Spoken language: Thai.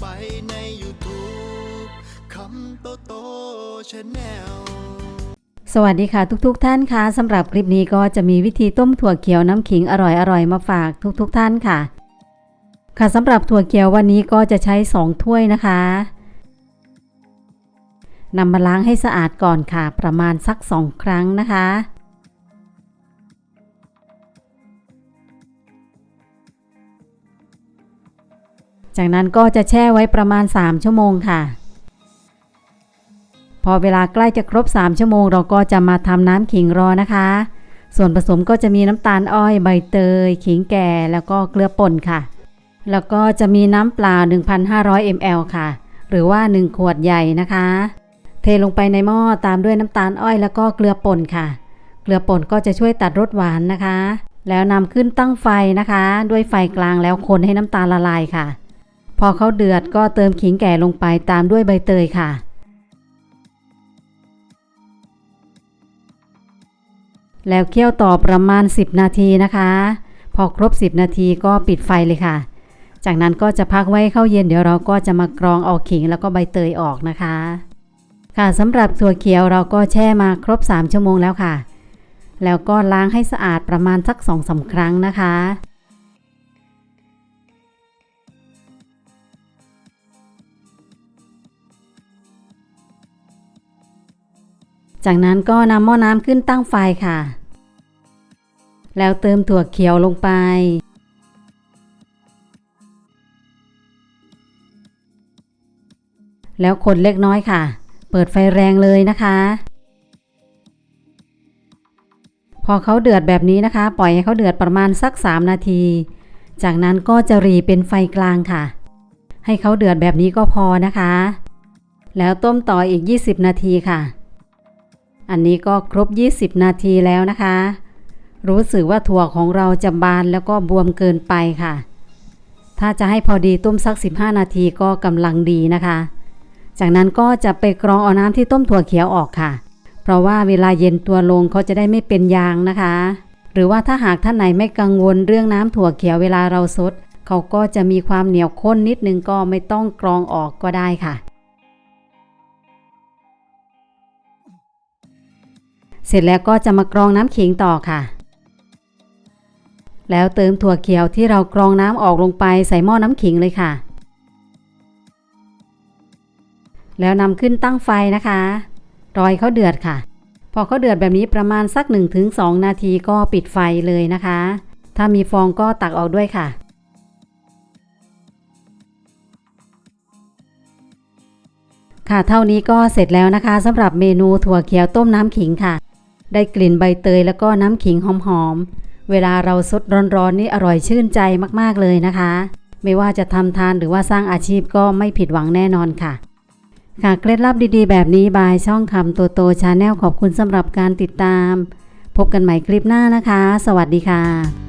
ไปใน YouTube คำโตโตชาแนลสวัสดีค่ะทุกๆทท่านค่ะสำหรับคลิปนี้ก็จะมีวิธีต้มถั่วเขียวน้ำขิงอร่อยๆมาฝากทุกๆทท่านค่ะ ค่ะสำหรับถั่วเขียววันนี้ก็จะใช้ 2 ถ้วยนะคะนำมาล้างให้สะอาดก่อนค่ะ ประมาณสัก 2 ครั้งนะคะ จากนั้นก็จะแช่ไว้ประมาณ 3 ชั่วโมงค่ะ พอเวลาใกล้จะครบ 3 ชั่วโมง เราก็จะมาทำน้ำขิงรอนะคะ ส่วนผสมก็จะมีน้ำตาลอ้อยใบเตย ขิงแก่แล้วก็เกลือป่นค่ะ แล้วก็จะมีน้ำเปล่า 1,500 ml ค่ะ หรือว่า 1 ขวดใหญ่นะคะ เทลงไปในหม้อตามด้วยน้ำตาลอ้อยแล้วก็เกลือป่นค่ะ เกลือป่นก็จะช่วยตัดรสหวานนะคะ แล้วนำขึ้นตั้งไฟนะคะ ด้วยไฟกลางแล้วคนให้น้ำตาลละลายค่ะ พอเขาเดือดก็เติมขิงแก่ลงไปตามด้วยใบเตยค่ะ แล้วเคี่ยวต่อประมาณ 10 นาทีนะคะ พอครบ 10 นาทีก็ปิดไฟเลยค่ะ จากนั้นก็จะพักไว้เข้าเย็นเดี๋ยวเราก็จะมากรองเอาขิงแล้วก็ใบเตยออกนะคะ ค่ะสำหรับถั่วเขียวเราก็แช่มาครบ 3 ชั่วโมงแล้วค่ะ แล้วก็ล้างให้สะอาดประมาณสัก2อสาครั้งนะคะ จากนั้นก็นำหม้อน้ำขึ้นตั้งไฟค่ะ แล้วเติมถั่วเขียวลงไป แล้วคนเล็กน้อยค่ะ เปิดไฟแรงเลยนะคะ พอเขาเดือดแบบนี้นะคะ ปล่อยให้เขาเดือดประมาณสัก 3 นาที จากนั้นก็จะรีเป็นไฟกลางค่ะ ให้เขาเดือดแบบนี้ก็พอนะคะ แล้วต้มต่ออีก 20 นาทีค่ะ อันนี้ก็ครบ 20 นาทีแล้วนะคะ รู้สึกว่าถั่วของเราจะบานแล้วก็บวมเกินไปค่ะ ถ้าจะให้พอดีต้มสัก 15 นาทีก็กำลังดีนะคะ จากนั้นก็จะไปกรองเอาน้ำที่ต้มถั่วเขียวออกค่ะ เพราะว่าเวลาเย็นตัวลงเขาจะได้ไม่เป็นยางนะคะ หรือว่าถ้าหากท่านไหนไม่กังวลเรื่องน้ำถั่วเขียวเวลาเราซดเขาก็จะมีความเหนียวข้นนิดนึงก็ไม่ต้องกรองออกก็ได้ค่ะ ร็จแล้วก็จะมากรองน้ำขิงต่อค่ะ แล้วเติมถั่วเขียวที่เรากรองน้ำออกลงไปใส่หม้อน้ำขิงเลยค่ะ แล้วนำขึ้นตั้งไฟนะคะ รอยเขาเดือดค่ะ พอเขาเดือดแบบนี้ประมาณสัก 1-2 นาทีก็ปิดไฟเลยนะคะ ถ้ามีฟองก็ตักออกด้วยค่ะค่ะเท่านี้ก็เสร็จแล้วนะคะสำหรับเมนูถั่วเขียวต้มน้ำขิงค่ะ ได้กลิ่นใบเตยแล้วก็น้ำขิงหอมๆ เวลาเราสดร้อนๆนี่อร่อยชื่นใจมากๆเลยนะคะ ไม่ว่าจะทำทานหรือว่าสร้างอาชีพก็ไม่ผิดหวังแน่นอนค่ะ ค่ะเคล็ดลับดีๆ แบบนี้บายช่องคำตัวโตชาแนลขอบคุณสำหรับการติดตาม พบกันใหม่คลิปหน้านะคะ สวัสดีค่ะ